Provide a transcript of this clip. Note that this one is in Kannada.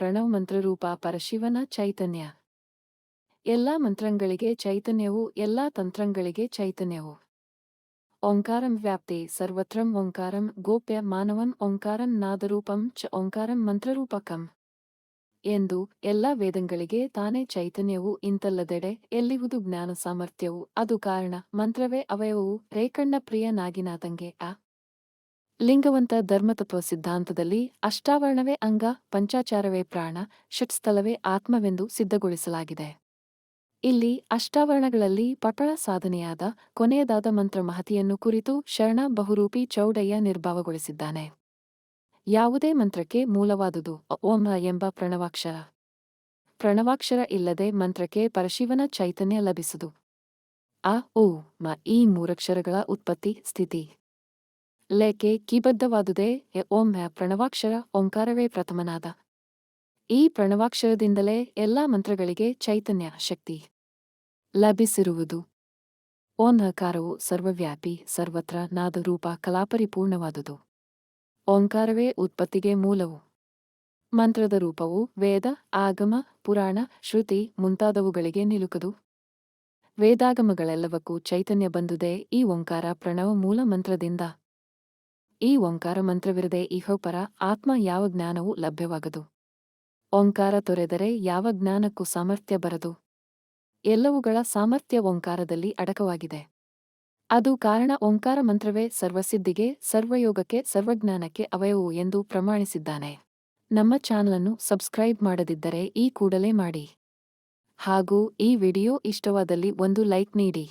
ಪ್ರಣವ್ ಮಂತ್ರರೂಪ ಪರಶಿವನ ಚೈತನ್ಯ. ಎಲ್ಲಾ ಮಂತ್ರಗಳಿಗೆ ಚೈತನ್ಯವು, ಎಲ್ಲಾ ತಂತ್ರಗಳಿಗೆ ಚೈತನ್ಯವು. ಓಂಕಾರಂ ವ್ಯಾಪ್ತಿ ಸರ್ವತ್ರಂ ಓಂಕಾರಂ ಗೋಪ್ಯ ಮಾನವಂ ಓಂಕಾರಂ ನಾದರೂಪಂ ಚ ಓಂಕಾರಂ ಮಂತ್ರರೂಪಕಂ. ಎಂದು ಎಲ್ಲ ವೇದಂಗಳಿಗೆ ತಾನೇ ಚೈತನ್ಯವು ಇಂತಲ್ಲದೆಡೆ ಎಲ್ಲಿವುದು ಜ್ಞಾನ ಸಾಮರ್ಥ್ಯವು, ಅದು ಕಾರಣ ಮಂತ್ರವೇ ಅವಯವವು ರೇಖಣ್ಣ ಪ್ರಿಯನಾಗಿನಾದಂಗೆ ಆ ಲಿಂಗವಂತ ಧರ್ಮತತ್ವ ಸಿದ್ಧಾಂತದಲ್ಲಿ ಅಷ್ಟಾವರಣವೇ ಅಂಗ, ಪಂಚಾಚಾರವೇ ಪ್ರಾಣ ಷಟ್ಸ್ಥಲವೇ ಆತ್ಮವೆಂದು ಸಿದ್ಧಗೊಳಿಸಲಾಗಿದೆ. ಇಲ್ಲಿ ಅಷ್ಟಾವರಣಗಳಲ್ಲಿ ಪಟಳ ಸಾಧನೆಯಾದ ಕೊನೆಯದಾದ ಮಂತ್ರ ಮಹತಿಯನ್ನು ಕುರಿತು ಶರಣ ಬಹುರೂಪಿ ಚೌಡಯ್ಯ ನಿರ್ಭಾವಗೊಳಿಸಿದ್ದಾನೆ. ಯಾವುದೇ ಮಂತ್ರಕ್ಕೆ ಮೂಲವಾದುದು ಓಂ ಎಂಬ ಪ್ರಣವಾಕ್ಷರ. ಪ್ರಣವಾಕ್ಷರ ಇಲ್ಲದೆ ಮಂತ್ರಕ್ಕೆ ಪರಶಿವನ ಚೈತನ್ಯ ಲಭಿಸುದು. ಅ ಓ ಮ, ಈ ಮೂರಕ್ಷರಗಳ ಉತ್ಪತ್ತಿ, ಸ್ಥಿತಿ. ಲೇಕೆ ಕೀಬದ್ಧವಾದುದೇ ಎ ಓಂ ಪ್ರಣವಾಕ್ಷರ ಓಂಕಾರವೇ ಪ್ರಥಮನಾದ. ಈ ಪ್ರಣವಾಕ್ಷರದಿಂದಲೇ ಎಲ್ಲಾ ಮಂತ್ರಗಳಿಗೆ ಚೈತನ್ಯ ಶಕ್ತಿ ಲಭಿಸಿರುವುದು. ಓಂಕಾರವು ಸರ್ವವ್ಯಾಪಿ, ಸರ್ವತ್ರ ನಾದರೂಪ, ಕಲಾಪರಿಪೂರ್ಣವಾದುದು. ಓಂಕಾರವೇ ಉತ್ಪತ್ತಿಗೆ ಮೂಲವು. ಮಂತ್ರದ ರೂಪವು ವೇದ, ಆಗಮ, ಪುರಾಣ, ಶ್ರುತಿ ಮುಂತಾದವುಗಳಿಗೆ ನಿಲುಕದು. ವೇದಾಗಮಗಳೆಲ್ಲವಕ್ಕೂ ಚೈತನ್ಯ ಬಂದುದೇ ಈ ಓಂಕಾರ ಪ್ರಣವ ಮೂಲ ಮಂತ್ರದಿಂದ ಈ ಓಂಕಾರ ಮಂತ್ರವಿರದೆ ಇಹೋಪರ ಆತ್ಮ ಯಾವ ಜ್ಞಾನವೂ ಲಭ್ಯವಾಗದು. ಓಂಕಾರ ತೊರೆದರೆ ಯಾವ ಜ್ಞಾನಕ್ಕೂ ಸಾಮರ್ಥ್ಯ ಬರದು. ಎಲ್ಲವುಗಳ ಸಾಮರ್ಥ್ಯ ಓಂಕಾರದಲ್ಲಿ ಅಡಕವಾಗಿದೆ. ಅದು ಕಾರಣ ಓಂಕಾರ ಮಂತ್ರವೇ ಸರ್ವಸಿದ್ಧಿಗೆ, ಸರ್ವಯೋಗಕ್ಕೆ, ಸರ್ವಜ್ಞಾನಕ್ಕೆ ಅವಯವು ಎಂದು ಪ್ರಮಾಣಿಸಿದ್ದಾನೆ. ನಮ್ಮ ಚಾನಲನ್ನು ಸಬ್ಸ್ಕ್ರೈಬ್ ಮಾಡದಿದ್ದರೆ ಈ ಕೂಡಲೇ ಮಾಡಿ. ಹಾಗೂ ಈ ವಿಡಿಯೋ ಇಷ್ಟವಾದಲ್ಲಿ ಒಂದು ಲೈಕ್ ನೀಡಿ.